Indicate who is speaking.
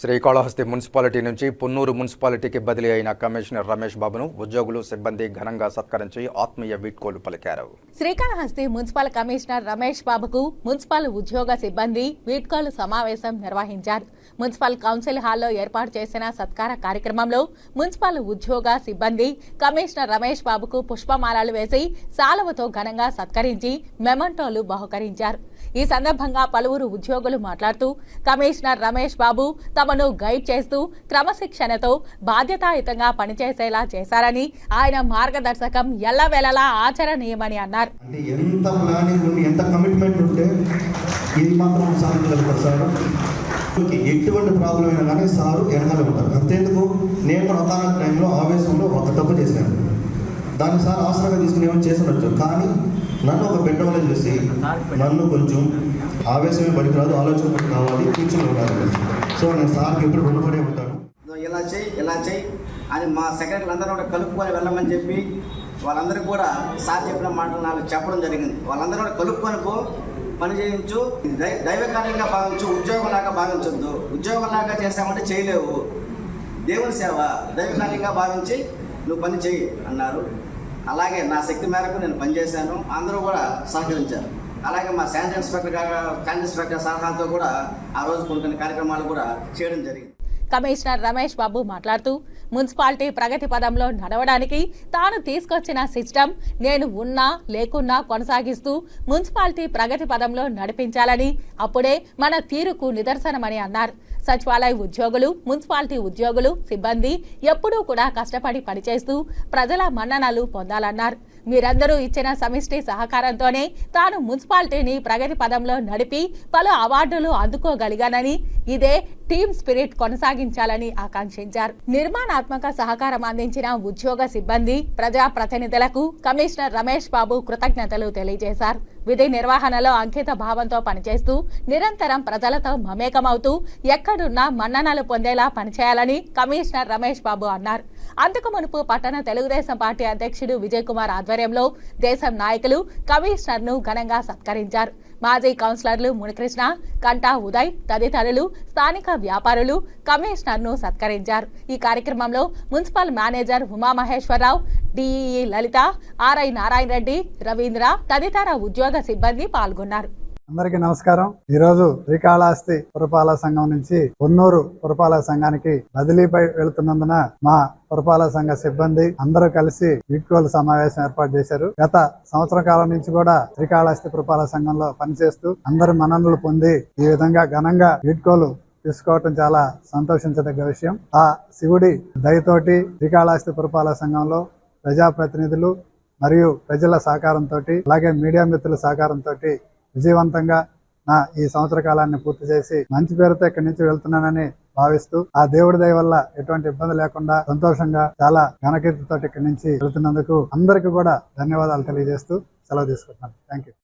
Speaker 1: Srikalahasti municipality నుంచి పున్నూరు మున్సిపాలిటీకి బదిలీ అయిన కమిషనర్ రమేష్ బాబును ఉద్యోగులు సిబ్బంది ఘనంగా సత్కరించి ఆత్మీయ వీడ్కోలు పలికారు.
Speaker 2: శ్రీకాళహస్తి మున్సిపల్ కమిషనర్ రమేష్ బాబుకు మున్సిపల్ ఉద్యోగ సిబ్బంది వీడ్కోలు సమావేశం నిర్వహించారు. మున్సిపల్ కౌన్సిల్ హాల్లో ఏర్పాటు చేసిన సత్కార కార్యక్రమంలో మున్సిపల్ ఉద్యోగ సిబ్బంది కమిషనర్ రమేష్ బాబుకు పుష్పమాలలు వేసి సాలవతో ఘనంగా సత్కరించి మెమంటోలు బహుకరించారు. ఈ సందర్భంగా పలువురు ఉద్యోగులు మాట్లాడుతూ కమిషనర్ రమేష్ బాబు తమను గైడ్ చేస్తూ క్రమశిక్షణతో బాధ్యతాయుతంగా పనిచేసేలా చేశారని ఆయన మార్గదర్శకం ఎల్లవేళలా ఆచరణీయమని అన్నారు.
Speaker 3: అంటే ఎంత ప్లానింగ్ ఉండి ఎంత కమిట్మెంట్ ఉంటే ఇది మాత్రం సాధించగలుగుతారు సార్? ఎటువంటి ప్రాబ్లం అయినా కానీ సారు వెనకాల ఉంటారు. అంతేందుకు నేను కూడా ఒకనొక టైంలో ఆవేశంలో ఒక తప్పు చేశాను. దాన్ని సార్ ఆసరాగా తీసుకుని ఏమైనా చేసి ఉండొచ్చు. కానీ నన్ను ఒక బిడ్డ వల్ల చూసి నన్ను కొంచెం ఆవేశమే పడికి రాదు ఆలోచన పడి కావాలి కూర్చొని ఉండాలి. సో నేను సార్కి ఎప్పుడు రుణపడే ఉంటాను.
Speaker 4: ఇలా చేయి ఇలా చేయి. అని మా సెక్రటరీలు అందరూ కూడా కలుపుకొని వెళ్ళమని చెప్పి వాళ్ళందరూ కూడా సార్ చెప్పిన మాటలు నాకు చెప్పడం జరిగింది. వాళ్ళందరూ కూడా కలుపుకొని పో పని చేయించు. దై- దైవ కార్యంగా భావించు ఉద్యోగంలాగా భావించొద్దు. ఉద్యోగంలాగా చేసామంటే చేయలేవు. దేవుని సేవ దైవ కార్యంగా భావించి నువ్వు పని చేయి అన్నారు. అలాగే నా శక్తి మేరకు నేను పనిచేశాను. అందరూ కూడా సహకరించారు. అలాగే మా శానిటరీ ఇన్స్పెక్టర్ గారు శానిటరీ ఇన్స్పెక్టర్ సలహాలతో కూడా ఆ రోజు కొన్ని కొన్ని కార్యక్రమాలు కూడా చేయడం జరిగింది.
Speaker 2: కమిషనర్ రమేష్ బాబు మాట్లాడుతూ మున్సిపాలిటీ ప్రగతి పదంలో నడవడానికి తాను తీసుకొచ్చిన సిస్టమ్ నేను ఉన్నా లేకున్నా కొనసాగిస్తూ మున్సిపాలిటీ ప్రగతి పదంలో నడిపించాలని అప్పుడే మన తీరుకు నిదర్శనమని అన్నారు. సచివాలయ ఉద్యోగులు మున్సిపాలిటీ ఉద్యోగులు సిబ్బంది ఎప్పుడూ కూడా కష్టపడి పనిచేస్తూ ప్రజల మన్ననలు పొందాలన్నారు. మీరందరూ ఇచ్చిన సమిష్టి సహకారంతోనే తాను మున్సిపాలిటీని ప్రగతి పదంలో నడిపి పలు అవార్డులు అందుకోగలిగానని ఇదే టీమ్ స్పిరిట్ కొనసాగించాలని ఆకాంక్షించారు. నిర్మాణాత్మక సహకారం అందించిన ఉద్యోగ సిబ్బంది ప్రజా ప్రతినిధులకు కమిషనర్ రమేష్ బాబు కృతజ్ఞతలు తెలియజేశారు. విధి నిర్వహణలో అంకిత భావంతో పనిచేస్తూ నిరంతరం ప్రజలతో మమేకమవుతూ ఎక్కడున్నా మన్ననలు పొందేలా పనిచేయాలని కమిషనర్ రమేష్ బాబు అన్నారు. అంతకు మునుపు పట్టణ తెలుగుదేశం పార్టీ అధ్యక్షుడు విజయ్ కుమార్ ఆధ్వర్యంలో దేశం నాయకులు కమిషనర్ను ఘనంగా సత్కరించారు. మాజీ కౌన్సిలర్లు మునికృష్ణ కంటా ఉదయ్ తదితరులు స్థానిక వ్యాపారులు కమిషనర్ను సత్కరించారు. ఈ కార్యక్రమంలో municipal manager Umamaheswararao DEE Lalitha RI Narayana Reddy Ravindra తదితర ఉద్యోగ సిబ్బంది పాల్గొన్నారు.
Speaker 5: అందరికీ నమస్కారం. ఈ రోజు శ్రీకాళహస్తి పురపాలక సంఘం నుంచి పొన్నూరు పురపాలక సంఘానికి బదిలీపై వెళుతున్నందున మా పురపాలక సంఘ సిబ్బంది అందరూ కలిసి వీడ్కోలు సమావేశం ఏర్పాటు చేశారు. గత సంవత్సర కాలం నుంచి కూడా శ్రీకాళహస్తి పురపాలక సంఘంలో పనిచేస్తూ అందరి మన్ననలు పొంది ఈ విధంగా ఘనంగా వీడ్కోలు తీసుకోవటం చాలా సంతోషించదగ్గ విషయం. ఆ శివుడి దయతోటి శ్రీకాళహస్తి పురపాలక సంఘంలో ప్రజాప్రతినిధులు మరియు ప్రజల సహకారంతో అలాగే మీడియా మిత్రుల సహకారంతో విజయవంతంగా నా ఈ సంవత్సర కాలాన్ని పూర్తి చేసి మంచి పేరుతో ఇక్కడి నుంచి వెళ్తున్నానని భావిస్తూ ఆ దేవుడి దయ వల్ల ఎటువంటి ఇబ్బంది లేకుండా సంతోషంగా చాలా ఘనకీర్తితో ఇక్కడి నుంచి వెళ్తున్నందుకు అందరికీ కూడా ధన్యవాదాలు తెలియజేస్తూ సెలవు తీసుకుంటున్నాను. Thank you